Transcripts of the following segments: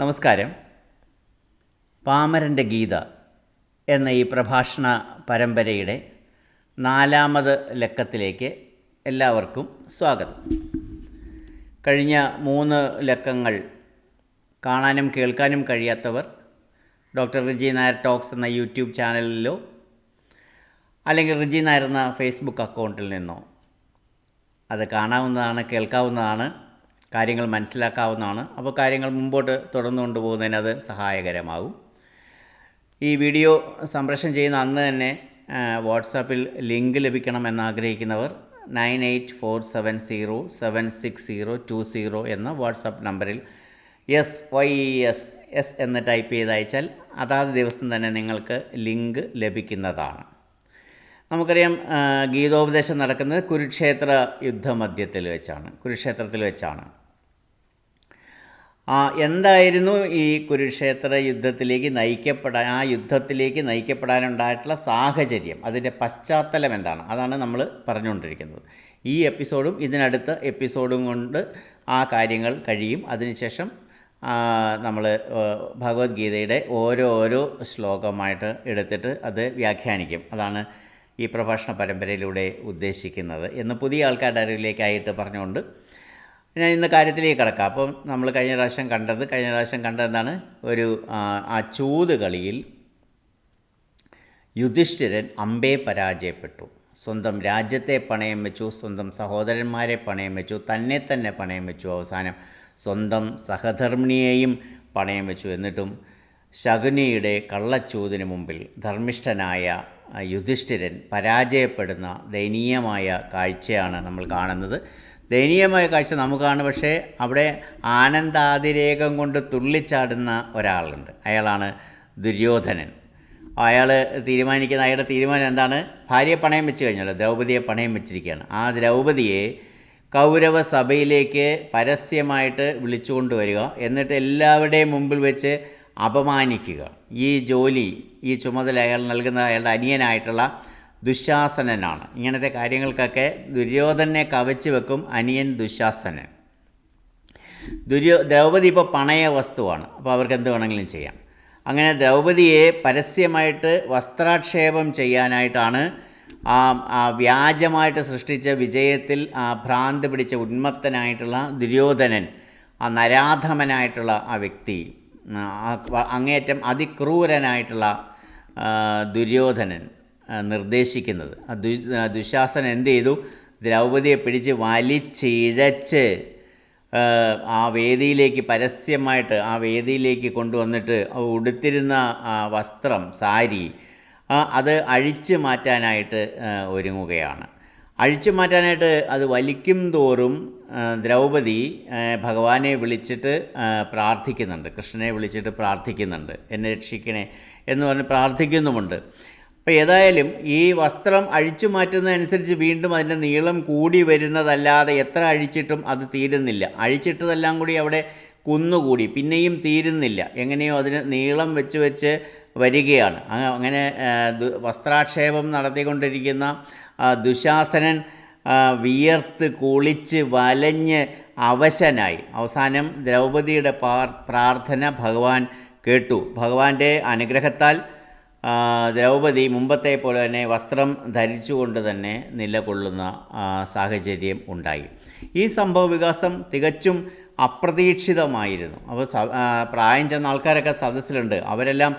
നമസ്കാരം. പാമരന്റെ ഗീത എന്ന ഈ പ്രഭാഷണ പരമ്പരയുടെ നാലാമത് ലക്കത്തിലേക്ക് എല്ലാവർക്കും സ്വാഗതം. കഴിഞ്ഞ മൂന്ന് ലക്കങ്ങൾ കാണാനും കേൾക്കാനും കഴിയാത്തവർ ഡോക്ടർ റിജി നായർ ടോക്സ് എന്ന യൂട്യൂബ് ചാനലിലോ അല്ലെങ്കിൽ റിജി നായർ എന്ന ഫേസ്ബുക്ക് അക്കൗണ്ടിൽ നിന്നോ അത് കാണാവുന്നതാണ് കേൾക്കാവുന്നതാണ്. കാര്യങ്ങൾ മനസ്സിലാക്കാവുന്നതാണ്. അപ്പോൾ കാര്യങ്ങൾ മുമ്പോട്ട് തുടർന്നു കൊണ്ടുപോകുന്നതിന് അത് സഹായകരമാകും. ഈ വീഡിയോ സംപ്രേഷണം ചെയ്യുന്ന അന്ന് തന്നെ വാട്സാപ്പിൽ ലിങ്ക് ലഭിക്കണമെന്ന് ആഗ്രഹിക്കുന്നവർ nine eight four seven zero seven six zero two zero എന്ന വാട്സാപ്പ് നമ്പറിൽ എസ് വൈ എസ് എസ് എന്ന് ടൈപ്പ് ചെയ്ത് അയച്ചാൽ അതാത് ദിവസം തന്നെ നിങ്ങൾക്ക് ലിങ്ക് ലഭിക്കുന്നതാണ്. നമുക്കറിയാം ഗീതോപദേശം നടക്കുന്നത് കുരുക്ഷേത്ര യുദ്ധമധ്യത്തിൽ വെച്ചാണ് കുരുക്ഷേത്രത്തിൽ വെച്ചാണ്. എന്തായിരുന്നു ഈ കുരുക്ഷേത്ര യുദ്ധത്തിലേക്ക് നയിക്കപ്പെടാൻ ആ യുദ്ധത്തിലേക്ക് നയിക്കപ്പെടാനുണ്ടായിട്ടുള്ള സാഹചര്യം? അതിന്റെ പശ്ചാത്തലം എന്താണ്? അതാണ് നമ്മൾ പറഞ്ഞുകൊണ്ടിരിക്കുന്നത്. ഈ എപ്പിസോഡും ഇതിനടുത്ത എപ്പിസോഡും കൊണ്ട് ആ കാര്യങ്ങൾ കഴിയും. അതിനുശേഷം നമ്മൾ ഭഗവത്ഗീതയുടെ ഓരോ ഓരോ ശ്ലോകമായിട്ട് എടുത്തിട്ട് അത് വ്യാഖ്യാനിക്കും. അതാണ് ഈ പ്രഭാഷണ പരമ്പരയിലൂടെ ഉദ്ദേശിക്കുന്നത് എന്ന് പുതിയ ആൾക്കാരുടെ അറിവിലേക്കായിട്ട് പറഞ്ഞുകൊണ്ട് ഞാൻ ഇന്ന് കാര്യത്തിലേക്ക് കിടക്കാം. അപ്പം നമ്മൾ കഴിഞ്ഞ പ്രാവശ്യം കണ്ടത് കഴിഞ്ഞ പ്രാവശ്യം കണ്ടതെന്താണ്? ഒരു ആ, ചൂത് കളിയിൽ യുധിഷ്ഠിരൻ അമ്പേ പരാജയപ്പെട്ടു. സ്വന്തം രാജ്യത്തെ പണയം വെച്ചു സ്വന്തം സഹോദരന്മാരെ പണയം വെച്ചു തന്നെ തന്നെ പണയം വെച്ചു അവസാനം. സ്വന്തം സഹധർമ്മിണിയെയും പണയം വെച്ചു. എന്നിട്ടും ശകുനിയുടെ കള്ളച്ചൂതിന് മുമ്പിൽ ധർമ്മിഷ്ഠനായ യുധിഷ്ഠിരൻ പരാജയപ്പെടുന്ന ദയനീയമായ കാഴ്ചയാണ് നമ്മൾ കാണുന്നത്. ദയനീയമായ കാഴ്ച നമുക്കാണ് പക്ഷേ അവിടെ ആനന്ദാതിരേകം കൊണ്ട് തുള്ളിച്ചാടുന്ന ഒരാളുണ്ട്. അയാളാണ് ദുര്യോധനൻ. അയാൾ തീരുമാനിക്കുന്ന അയാളുടെ തീരുമാനം എന്താണ്? ഭാര്യയെ പണയം വെച്ച് കഴിഞ്ഞല്ലോ ദ്രൗപതിയെ പണയം വെച്ചിരിക്കുകയാണ്. ആ ദ്രൗപതിയെ കൗരവ സഭയിലേക്ക് പരസ്യമായിട്ട് വിളിച്ചുകൊണ്ട് വരിക എന്നിട്ട് എല്ലാവരുടെയും മുമ്പിൽ വെച്ച് അപമാനിക്കുക. ഈ ജോലി ഈ ചുമതല അയാൾ നൽകുന്ന അയാളുടെ അനിയനായിട്ടുള്ള ദുശാസനനാണ്. ഇങ്ങനത്തെ കാര്യങ്ങൾക്കൊക്കെ ദുര്യോധനെ കവച്ച് വെക്കും അനിയൻ ദുശാസനൻ. ദുര്യോ ദ്രൗപദി ഇപ്പോൾ പണയ വസ്തുവാണ്. അപ്പോൾ അവർക്ക് എന്ത് വേണമെങ്കിലും ചെയ്യാം. അങ്ങനെ ദ്രൗപദിയെ പരസ്യമായിട്ട് വസ്ത്രാക്ഷേപം ചെയ്യാനായിട്ടാണ് ആ വ്യാജമായിട്ട് സൃഷ്ടിച്ച വിജയത്തിൽ ആ ഭ്രാന്ത് പിടിച്ച ഉന്മത്തനായിട്ടുള്ള ദുര്യോധനൻ ആ നരാധമനായിട്ടുള്ള ആ വ്യക്തി അങ്ങേയറ്റം അതിക്രൂരനായിട്ടുള്ള ദുര്യോധനൻ. നിർദ്ദേശിക്കുന്നത്. ദു ആ ദുശാസനൻ എന്ത് ചെയ്തു? ദ്രൗപതിയെ പിടിച്ച് വലിച്ചിഴച്ച് ആ, വേദിയിലേക്ക് പരസ്യമായിട്ട് ആ വേദിയിലേക്ക് കൊണ്ടുവന്നിട്ട് ഉടുത്തിരുന്ന വസ്ത്രം സാരി അത് അഴിച്ചു മാറ്റാനായിട്ട് ഒരുങ്ങുകയാണ്. അഴിച്ചു മാറ്റാനായിട്ട് അത് വലിക്കും തോറും ദ്രൗപദി ഭഗവാനെ വിളിച്ചിട്ട് പ്രാർത്ഥിക്കുന്നുണ്ട്. കൃഷ്ണനെ വിളിച്ചിട്ട് പ്രാർത്ഥിക്കുന്നുണ്ട്. എന്നെ രക്ഷിക്കണേ എന്ന് പറഞ്ഞ് പ്രാർത്ഥിക്കുന്നുമുണ്ട്. അപ്പോൾ ഏതായാലും ഈ വസ്ത്രം അഴിച്ചു മാറ്റുന്നതനുസരിച്ച് വീണ്ടും അതിന്റെ നീളം കൂടി വരുന്നതല്ലാതെ എത്ര അഴിച്ചിട്ടും അത് തീരുന്നില്ല. അഴിച്ചിട്ടതെല്ലാം കൂടി അവിടെ കുന്നുകൂടി പിന്നെയും തീരുന്നില്ല. എങ്ങനെയോ അതിന് നീളം വെച്ച് വെച്ച് വരികയാണ്. അങ്ങ- അങ്ങനെ വസ്ത്രാക്ഷേപം നടത്തിക്കൊണ്ടിരിക്കുന്ന ദുശാസനൻ വിയർത്ത് കുളിച്ച് വലഞ്ഞ് അവശനായി. അവസാനം ദ്രൗപതിയുടെ പാർ പ്രാർത്ഥന ഭഗവാൻ കേട്ടു. ഭഗവാന്റെ അനുഗ്രഹത്താൽ ദ്രൗപദി മുമ്പത്തെ പോലെ തന്നെ വസ്ത്രം ധരിച്ചുകൊണ്ട് തന്നെ നിലകൊള്ളുന്ന സാഹചര്യം ഉണ്ടായി. ഈ സംഭവ വികാസം തികച്ചും അപ്രതീക്ഷിതമായിരുന്നു. അപ്പോൾ പ്രായം ചെന്ന ആൾക്കാരൊക്കെ സദസ്സിലുണ്ട്. അവരെല്ലാം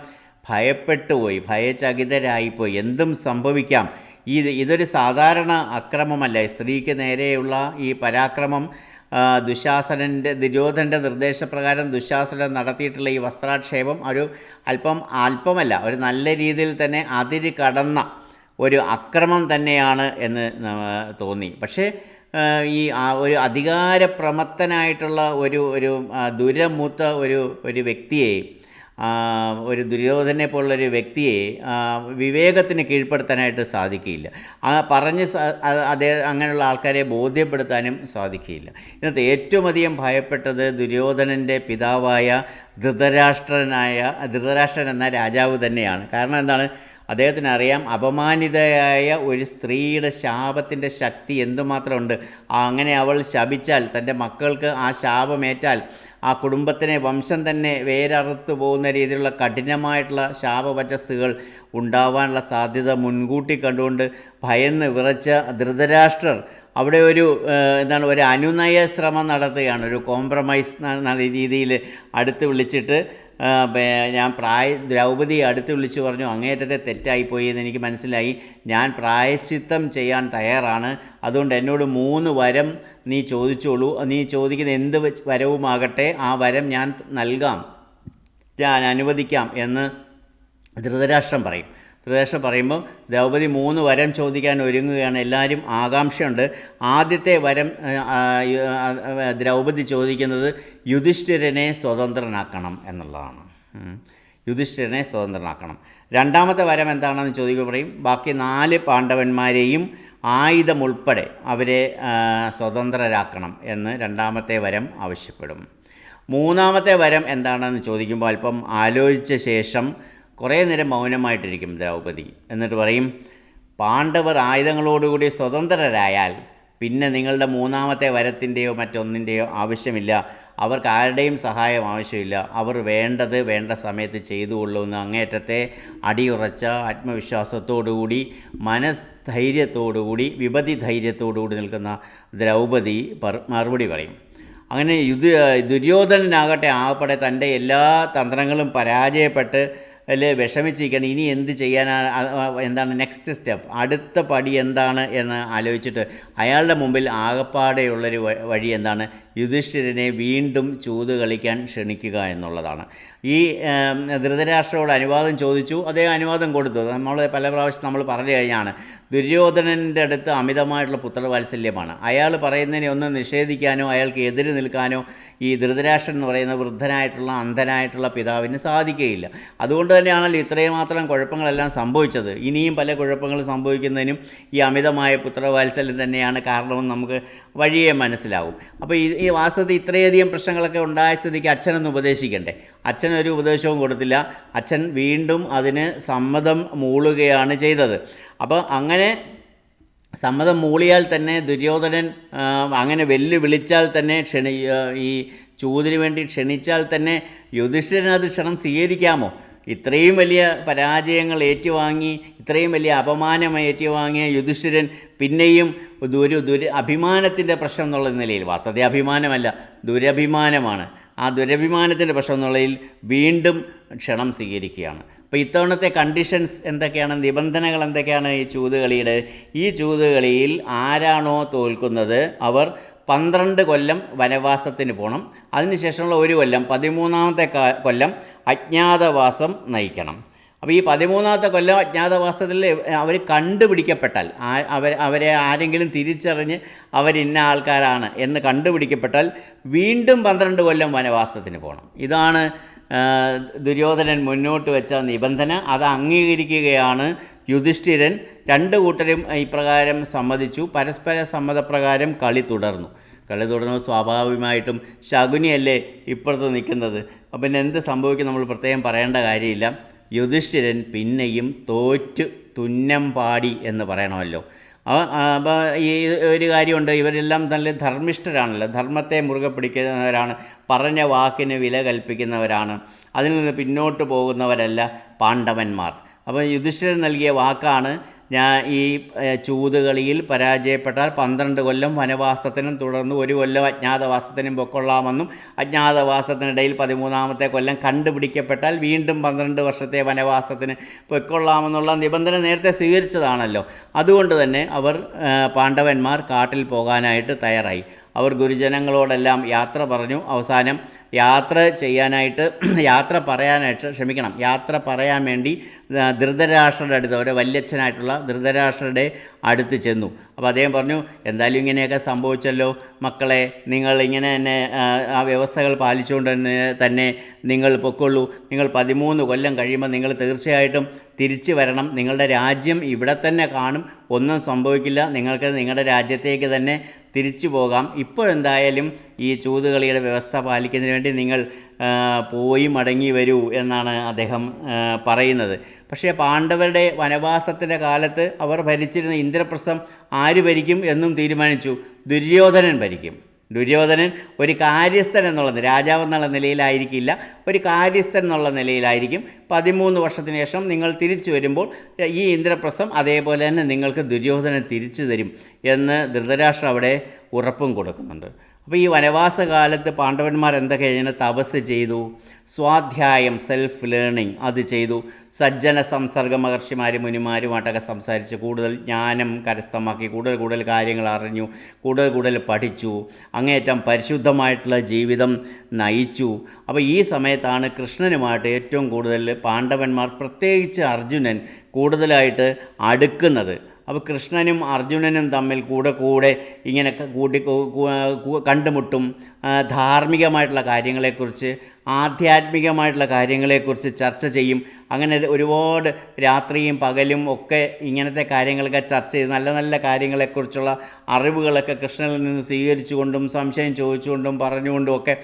ഭയപ്പെട്ടു പോയി ഭയചകിതരായിപ്പോയി. എന്തും സംഭവിക്കാം. ഈ ഇതൊരു സാധാരണ അക്രമമല്ല. സ്ത്രീക്ക് നേരെയുള്ള ഈ പരാക്രമം ദുശാസനന്റെ ദുര്യോധന്റെ നിർദ്ദേശപ്രകാരം ദുശാസനൻ നടത്തിയിട്ടുള്ള ഈ വസ്ത്രാക്ഷേപം ഒരു അല്പം അല്പമല്ല ഒരു നല്ല രീതിയിൽ തന്നെ അതിര് കടന്ന ഒരു അക്രമം തന്നെയാണ് എന്ന് തോന്നി. പക്ഷേ ഈ ഒരു അധികാരപ്രമത്തനായിട്ടുള്ള ഒരു ഒരു ദുരമൂത്ത ഒരു ഒരു വ്യക്തിയെ ആ, ഒരു ദുര്യോധനെ പോലുള്ളൊരു വ്യക്തിയെ വിവേകത്തിന് കീഴ്പ്പെടുത്താനായിട്ട് സാധിക്കില്ല ആ പറഞ്ഞ് അദ്ദേഹം അങ്ങനെയുള്ള ആൾക്കാരെ ബോധ്യപ്പെടുത്താനും സാധിക്കില്ല ഇന്നത്തെ ഏറ്റവും അധികം ഭയപ്പെട്ടത് ദുര്യോധനന്റെ പിതാവായ ധൃതരാഷ്ട്രനായ ധൃതരാഷ്ട്രൻ എന്ന രാജാവ് തന്നെയാണ്. കാരണം എന്താണ്? അദ്ദേഹത്തിന് അറിയാം അപമാനിതയായ ഒരു സ്ത്രീയുടെ ശാപത്തിന്റെ ശക്തി എന്തുമാത്രമുണ്ട്. അങ്ങനെ അവൾ ശപിച്ചാൽ തന്റെ മക്കൾക്ക് ആ ശാപമേറ്റാൽ ആ കുടുംബത്തിനെ വംശം തന്നെ വേരറുത്തു പോകുന്ന രീതിയിലുള്ള കഠിനമായിട്ടുള്ള ശാപവചസ്സുകൾ ഉണ്ടാവാനുള്ള സാധ്യത മുൻകൂട്ടി കണ്ടുകൊണ്ട് ഭയന്ന് വിറച്ച ധൃതരാഷ്ട്രർ അവിടെ ഒരു എന്താണ് ഒരു അനുനയ ശ്രമം നടത്തുകയാണ്. ഒരു കോംപ്രമൈസ് രീതിയിൽ അടുത്ത് വിളിച്ചിട്ട് ഞാൻ പ്രായ ദ്രൗപതിയെ അടുത്ത് വിളിച്ചു പറഞ്ഞു അങ്ങേറ്റത്തെ തെറ്റായിപ്പോയി എന്ന് എനിക്ക് മനസ്സിലായി. ഞാൻ പ്രായശ്ചിത്തം ചെയ്യാൻ തയ്യാറാണ്. അതുകൊണ്ട് എന്നോട് മൂന്ന് വരം നീ ചോദിച്ചോളൂ. നീ ചോദിക്കുന്ന എന്ത് വരവുമാകട്ടെ ആ വരം ഞാൻ നൽകാം. ഞാൻ അനുവദിക്കാം എന്ന് ധൃതരാഷ്ട്രം പറയും. ധൃതരാഷ്ട്രം പറയുമ്പോൾ ദ്രൗപദി മൂന്ന് വരം ചോദിക്കാൻ ഒരുങ്ങുകയാണ്. എല്ലാവരും ആകാംക്ഷയുണ്ട്. ആദ്യത്തെ വരം ദ്രൗപദി ചോദിക്കുന്നത് യുധിഷ്ഠിരനെ സ്വതന്ത്രനാക്കണം എന്നുള്ളതാണ്. യുധിഷ്ഠിരനെ സ്വതന്ത്രനാക്കണം. രണ്ടാമത്തെ വരം എന്താണെന്ന് ചോദിക്കുക പറയും ബാക്കി നാല് പാണ്ഡവന്മാരെയും ആയുധമുൾപ്പെടെ അവരെ സ്വതന്ത്രരാക്കണം എന്ന് രണ്ടാമത്തെ വരം ആവശ്യപ്പെടും. മൂന്നാമത്തെ വരം എന്താണെന്ന് ചോദിക്കുമ്പോൾ അല്പം ആലോചിച്ച ശേഷം കുറേ നേരം മൗനമായിട്ടിരിക്കും ദ്രൗപദി. എന്നിട്ട് പറയും പാണ്ഡവർ ആയുധങ്ങളോടുകൂടി സ്വതന്ത്രരായാൽ പിന്നെ നിങ്ങളുടെ മൂന്നാമത്തെ വരത്തിന്റെയോ മറ്റൊന്നിന്റെയോ ആവശ്യമില്ല. അവർക്ക് ആരുടെയും സഹായം ആവശ്യമില്ല. അവർ വേണ്ടത് വേണ്ട സമയത്ത് ചെയ്തുകൊള്ളുമെന്ന് അങ്ങേറ്റത്തെ അടിയുറച്ച ആത്മവിശ്വാസത്തോടുകൂടി മനസ്ധൈര്യത്തോടുകൂടി വിപതി ധൈര്യത്തോടുകൂടി നിൽക്കുന്ന ദ്രൗപദി പർ- മറുപടി പറയും. അങ്ങനെ യുദ്ധ ദുര്യോധനനാകട്ടെ ആകപ്പെടെ തന്റെ എല്ലാ തന്ത്രങ്ങളും പരാജയപ്പെട്ട് അല്ലെ? വിഷമിച്ചിരിക്കണം ഇനി എന്ത് ചെയ്യാനാണ് എന്താണ് നെക്സ്റ്റ് സ്റ്റെപ്പ് അടുത്ത പടി എന്താണ് എന്ന് ആലോചിച്ചിട്ട് അയാളുടെ മുമ്പിൽ ആകപ്പാടെയുള്ളൊരു വഴി എന്താണ്? യുധിഷ്ഠിരനെ വീണ്ടും ചൂത് കളിക്കാൻ ക്ഷണിക്കുക എന്നുള്ളതാണ്. ഈ ധൃതരാഷ്ട്രയോട് അനുവാദം ചോദിച്ചു. അദ്ദേഹം അനുവാദം കൊടുത്തു. നമ്മൾ പല പ്രാവശ്യം നമ്മൾ പറഞ്ഞു കഴിഞ്ഞാണ് ദുര്യോധനന്റെ അടുത്ത് അമിതമായിട്ടുള്ള പുത്രവാത്സല്യമാണ്. അയാൾ പറയുന്നതിനെ ഒന്ന് നിഷേധിക്കാനോ അയാൾക്ക് എതിര് നിൽക്കാനോ ഈ ധൃതരാഷ്ട്രൻ എന്ന് പറയുന്ന വൃദ്ധനായിട്ടുള്ള അന്ധനായിട്ടുള്ള പിതാവിന് സാധിക്കുകയില്ല. അതുകൊണ്ട് തന്നെയാണല്ലോ ഇത്രയും മാത്രം കുഴപ്പങ്ങളെല്ലാം സംഭവിച്ചത്. ഇനിയും പല കുഴപ്പങ്ങൾ സംഭവിക്കുന്നതിനും ഈ അമിതമായ പുത്രവാത്സല്യം തന്നെയാണ് കാരണമെന്ന് നമുക്ക് വഴിയെ മനസ്സിലാവും. അപ്പോൾ ഈ വാസ്തവത്തിൽ ഇത്രയധികം പ്രശ്നങ്ങളൊക്കെ ഉണ്ടായ സ്ഥിതിക്ക് അച്ഛനൊന്ന് ഉപദേശിക്കണ്ടേ? അച്ഛൻ ഒരു ഉപദേശവും കൊടുത്തില്ല. അച്ഛൻ വീണ്ടും അതിന് സമ്മതം മൂളുകയാണ് ചെയ്തത്. അപ്പോൾ അങ്ങനെ സമ്മതം മൂളിയാൽ തന്നെ ദുര്യോധനൻ അങ്ങനെ വെല്ലുവിളിച്ചാൽ തന്നെ ക്ഷണി ഈ ചൂതിന് വേണ്ടി ക്ഷണിച്ചാൽ തന്നെ യുധിഷ്ഠിരൻ അത് ക്ഷണം സ്വീകരിക്കാമോ? ഇത്രയും വലിയ പരാജയങ്ങൾ ഏറ്റുവാങ്ങി ഇത്രയും വലിയ അപമാനം ഏറ്റുവാങ്ങിയ യുധിഷ്ഠിരൻ പിന്നെയും ദുരു ദുര അഭിമാനത്തിന്റെ പ്രശ്നം എന്നുള്ള നിലയിൽ വസതി അഭിമാനമല്ല ദുരഭിമാനമാണ്. ആ ദുരഭിമാനത്തിന്റെ പ്രശ്നം എന്നുള്ളതിൽ വീണ്ടും ക്ഷണം സ്വീകരിക്കുകയാണ്. അപ്പോൾ ഇത്തവണത്തെ കണ്ടീഷൻസ് എന്തൊക്കെയാണ് നിബന്ധനകൾ എന്തൊക്കെയാണ് ഈ ചൂതുകളിയുടെ? ഈ ചൂതുകളിയിൽ ആരാണോ തോൽക്കുന്നത്? അവർ പന്ത്രണ്ട് കൊല്ലം വനവാസത്തിന് പോകണം അതിനുശേഷമുള്ള ഒരു കൊല്ലം പതിമൂന്നാമത്തെ കൊല്ലം അജ്ഞാതവാസം നയിക്കണം. അപ്പോൾ ഈ പതിമൂന്നാമത്തെ കൊല്ലം അജ്ഞാതവാസത്തിൽ അവർ കണ്ടുപിടിക്കപ്പെട്ടാൽ അവർ അവരെ ആരെങ്കിലും തിരിച്ചറിഞ്ഞ് അവരിന്ന ആൾക്കാരാണ് എന്ന് കണ്ടുപിടിക്കപ്പെട്ടാൽ വീണ്ടും പന്ത്രണ്ട് കൊല്ലം വനവാസത്തിന് പോകണം. ഇതാണ് ദുര്യോധനൻ മുന്നോട്ട് വെച്ച നിബന്ധന. അത് അംഗീകരിക്കുകയാണ് യുധിഷ്ഠിരൻ. രണ്ട് കൂട്ടരും ഇപ്രകാരം സമ്മതിച്ചു. പരസ്പര സമ്മതപ്രകാരം കളി തുടർന്നു. കളി തുടർന്നു സ്വാഭാവികമായിട്ടും ശകുനിയല്ലേ ഇപ്പുറത്ത് നിൽക്കുന്നത്. അപ്പം പിന്നെ എന്ത് സംഭവിക്കും നമ്മൾ പ്രത്യേകം പറയേണ്ട കാര്യമില്ല. യുധിഷ്ഠിരൻ പിന്നെയും തോറ്റ് തുന്നം പാടി എന്ന് പറയണമല്ലോ. അപ്പോൾ ഈ ഒരു കാര്യമുണ്ട്. ഇവരെല്ലാം നല്ല ധർമ്മിഷ്ഠരാണല്ലോ. ധർമ്മത്തെ മുറുകെ പിടിക്കുന്നവരാണ്. പറഞ്ഞ വാക്കിന് വില കൽപ്പിക്കുന്നവരാണ്. അതിൽ നിന്ന് പിന്നോട്ട് പോകുന്നവരല്ല പാണ്ഡവന്മാർ. അപ്പോൾ യുധിഷ്ഠിരൻ നൽകിയ വാക്കാണ് ഞാൻ ഈ ചൂതുകളിയിൽ പരാജയപ്പെട്ടാൽ പന്ത്രണ്ട് കൊല്ലം വനവാസത്തിനും തുടർന്ന് ഒരു കൊല്ലം അജ്ഞാതവാസത്തിനും പൊക്കൊള്ളാമെന്നും അജ്ഞാതവാസത്തിനിടയിൽ പതിമൂന്നാമത്തെ കൊല്ലം കണ്ടുപിടിക്കപ്പെട്ടാൽ വീണ്ടും പന്ത്രണ്ട് വർഷത്തെ വനവാസത്തിന് പൊയ്ക്കൊള്ളാമെന്നുള്ള നിബന്ധന നേരത്തെ സ്വീകരിച്ചതാണല്ലോ. അതുകൊണ്ട് തന്നെ അവർ പാണ്ഡവന്മാർ കാട്ടിൽ പോകാനായിട്ട് തയ്യാറായി. അവർ ഗുരുജനങ്ങളോടെല്ലാം യാത്ര പറഞ്ഞു. അവസാനം യാത്ര ചെയ്യാനായിട്ട് യാത്ര പറയാനായിട്ട് ക്ഷമിക്കണം. യാത്ര പറയാൻ വേണ്ടി ധൃതരാഷ്ട്രയുടെ അടുത്ത് അവരെ വല്യച്ഛനായിട്ടുള്ള ധൃതരാഷ്ട്രയുടെ അടുത്ത് ചെന്നു. അപ്പോൾ അദ്ദേഹം പറഞ്ഞു എന്തായാലും ഇങ്ങനെയൊക്കെ സംഭവിച്ചല്ലോ. മക്കളെ നിങ്ങൾ ഇങ്ങനെ തന്നെ ആ വ്യവസ്ഥകൾ പാലിച്ചുകൊണ്ട് തന്നെ തന്നെ നിങ്ങൾ പൊക്കൊള്ളൂ. നിങ്ങൾ പതിമൂന്ന് കൊല്ലം കഴിയുമ്പോൾ നിങ്ങൾ തീർച്ചയായിട്ടും തിരിച്ചു വരണം. നിങ്ങളുടെ രാജ്യം ഇവിടെ തന്നെ കാണും. ഒന്നും സംഭവിക്കില്ല. നിങ്ങൾക്ക് നിങ്ങളുടെ രാജ്യത്തേക്ക് തന്നെ തിരിച്ചു പോകാം. ഇപ്പോഴെന്തായാലും ഈ ചൂതുകളിയുടെ വ്യവസ്ഥ പാലിക്കുന്നതിന് വേണ്ടി നിങ്ങൾ പോയി മടങ്ങി വരൂ എന്നാണ് അദ്ദേഹം പറയുന്നത്. പക്ഷേ പാണ്ഡവരുടെ വനവാസത്തിന്റെ കാലത്ത് അവർ ഭരിച്ചിരുന്ന ഇന്ദ്രപ്രസ്ഥം ആര് ഭരിക്കും എന്നും തീരുമാനിച്ചു. ദുര്യോധനൻ ഭരിക്കും. ദുര്യോധനൻ ഒരു കാര്യസ്ഥൻ എന്നുള്ള രാജാവ് എന്നുള്ള നിലയിലായിരിക്കില്ല ഒരു കാര്യസ്ഥൻ എന്നുള്ള നിലയിലായിരിക്കും. പതിമൂന്ന് വർഷത്തിന് ശേഷം നിങ്ങൾ തിരിച്ചു വരുമ്പോൾ ഈ ഇന്ദ്രപ്രസ്ഥം അതേപോലെ തന്നെ നിങ്ങൾക്ക് ദുര്യോധനൻ തിരിച്ചു തരും എന്ന് ധൃതരാഷ്ട്രം അവിടെ ഉറപ്പും കൊടുക്കുന്നുണ്ട്. അപ്പോൾ ഈ വനവാസ കാലത്ത് പാണ്ഡവന്മാർ എന്തൊക്കെ ഇങ്ങനെ തപസ് ചെയ്തു. സ്വാധ്യായം സെൽഫ് ലേണിംഗ് അത് ചെയ്തു. സജ്ജന സംസർഗ മഹർഷിമാർ മുനിമാരുമായിട്ടൊക്കെ സംസാരിച്ച്. കൂടുതൽ ജ്ഞാനം കരസ്ഥമാക്കി കൂടുതൽ കൂടുതൽ കാര്യങ്ങൾ അറിഞ്ഞു കൂടുതൽ കൂടുതൽ പഠിച്ചു. അങ്ങേയറ്റം പരിശുദ്ധമായിട്ടുള്ള ജീവിതം നയിച്ചു. അപ്പോൾ ഈ സമയത്താണ് കൃഷ്ണനുമായിട്ട് ഏറ്റവും കൂടുതൽ പാണ്ഡവന്മാർ പ്രത്യേകിച്ച് അർജുനൻ കൂടുതലായിട്ട് അടുക്കുന്നത്. അപ്പോൾ കൃഷ്ണനും അർജുനനും തമ്മിൽ കൂടെ കൂടെ ഇങ്ങനെ കൂട്ടി കണ്ടുമുട്ടും. ധാർമ്മികമായിട്ടുള്ള കാര്യങ്ങളെക്കുറിച്ച് ആധ്യാത്മികമായിട്ടുള്ള കാര്യങ്ങളെക്കുറിച്ച് ചർച്ച ചെയ്യും. അങ്ങനെ ഒരുപാട് രാത്രിയും പകലും ഒക്കെ ഇങ്ങനത്തെ കാര്യങ്ങളൊക്കെ ചർച്ച ചെയ്ത് നല്ല നല്ല കാര്യങ്ങളെക്കുറിച്ചുള്ള അറിവുകളൊക്കെ കൃഷ്ണനിൽ നിന്ന് സ്വീകരിച്ചുകൊണ്ടും സംശയം ചോദിച്ചുകൊണ്ടും പറഞ്ഞുകൊണ്ടും ഒക്കെ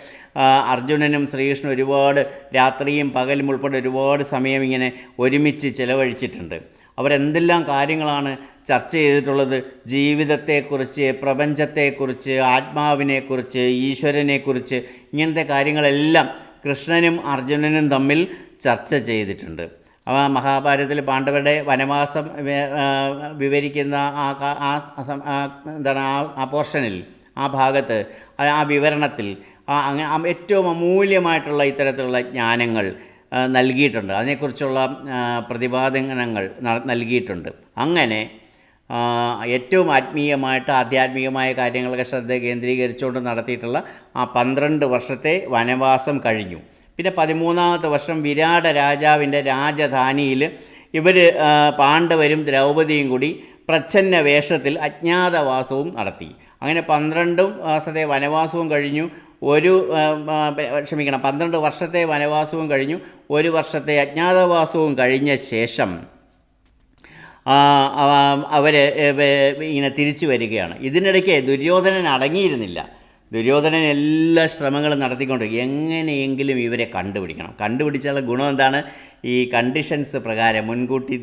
അർജുനനും ശ്രീകൃഷ്ണനും ഒരുപാട് രാത്രിയും പകലും ഉൾപ്പെടെ ഒരുപാട് സമയം ഇങ്ങനെ ഒരുമിച്ച് ചിലവഴിച്ചിട്ടുണ്ട്. അവരെന്തെല്ലാം കാര്യങ്ങളാണ് ചർച്ച ചെയ്തിട്ടുള്ളത്? ജീവിതത്തെക്കുറിച്ച് പ്രപഞ്ചത്തെക്കുറിച്ച് ആത്മാവിനെക്കുറിച്ച് ഈശ്വരനെക്കുറിച്ച് ഇങ്ങനത്തെ കാര്യങ്ങളെല്ലാം കൃഷ്ണനും അർജുനനും തമ്മിൽ ചർച്ച ചെയ്തിട്ടുണ്ട്. അവ മഹാഭാരതത്തിൽ പാണ്ഡവരുടെ വനവാസം വിവരിക്കുന്ന ആ എന്താണ് ആ ആ പോർഷനിൽ ആ ഭാഗത്ത് ആ- വിവരണത്തിൽ ആ അങ്ങ- ഏറ്റവും അമൂല്യമായിട്ടുള്ള ഇത്തരത്തിലുള്ള ജ്ഞാനങ്ങൾ നൽകിയിട്ടുണ്ട്. അതിനെക്കുറിച്ചുള്ള പ്രതിപാദനങ്ങൾ നൽകിയിട്ടുണ്ട്. അങ്ങനെ ഏറ്റവും ആത്മീയമായിട്ട് ആധ്യാത്മികമായ കാര്യങ്ങളൊക്കെ ശ്രദ്ധ കേന്ദ്രീകരിച്ചുകൊണ്ട് നടത്തിയിട്ടുള്ള ആ പന്ത്രണ്ട് വർഷത്തെ വനവാസം കഴിഞ്ഞു. പിന്നെ പതിമൂന്നാമത്തെ വർഷം വിരാട രാജാവിന്റെ രാജധാനിയിൽ ഇവർ പാണ്ഡവരും ദ്രൗപദിയും കൂടി പ്രച്ഛന്ന വേഷത്തിൽ അജ്ഞാതവാസവും നടത്തി. അങ്ങനെ പന്ത്രണ്ടും മാസത്തെ വനവാസവും കഴിഞ്ഞു. ഒരു ക്ഷമിക്കണം പന്ത്രണ്ട് വർഷത്തെ വനവാസവും കഴിഞ്ഞു. ഒരു വർഷത്തെ അജ്ഞാതവാസവും കഴിഞ്ഞ ശേഷം അവർ ഇങ്ങനെ തിരിച്ചു വരികയാണ്. ഇതിനിടയ്ക്ക് ദുര്യോധനൻ അടങ്ങിയിരുന്നില്ല. ദുര്യോധനൻ എല്ലാ ശ്രമങ്ങളും നടത്തിക്കൊണ്ട് എങ്ങനെയെങ്കിലും ഇവരെ കണ്ടുപിടിക്കണം. കണ്ടുപിടിച്ചുള്ള ഗുണം എന്താണ്? ഈ കണ്ടീഷൻസ് പ്രകാരം മുൻകൂട്ടി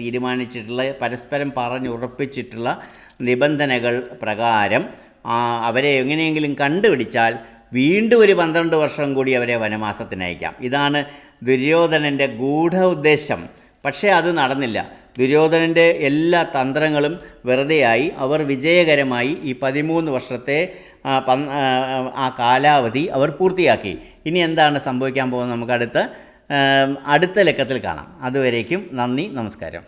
തീരുമാനിച്ചിട്ടുള്ള പരസ്പരം പറഞ്ഞുറപ്പിച്ചിട്ടുള്ള നിബന്ധനകൾ പ്രകാരം അവരെ എങ്ങനെയെങ്കിലും കണ്ടുപിടിച്ചാൽ വീണ്ടും ഒരു പന്ത്രണ്ട് വർഷം കൂടി അവരെ വനവാസത്തിന് അയക്കാം. ഇതാണ് ദുര്യോധനന്റെ ഗൂഢ ഉദ്ദേശം. പക്ഷേ അത് നടന്നില്ല. ദുര്യോധനന്റെ എല്ലാ തന്ത്രങ്ങളും വെറുതെയായി. അവർ വിജയകരമായി ഈ പതിമൂന്ന് വർഷത്തെ ആ കാലാവധി അവർ പൂർത്തിയാക്കി. ഇനി എന്താണ് സംഭവിക്കാൻ പോകുന്നത് നമുക്ക് അടുത്ത അടുത്ത ലക്കത്തിൽ കാണാം. അതുവരേക്കും നന്ദി നമസ്കാരം.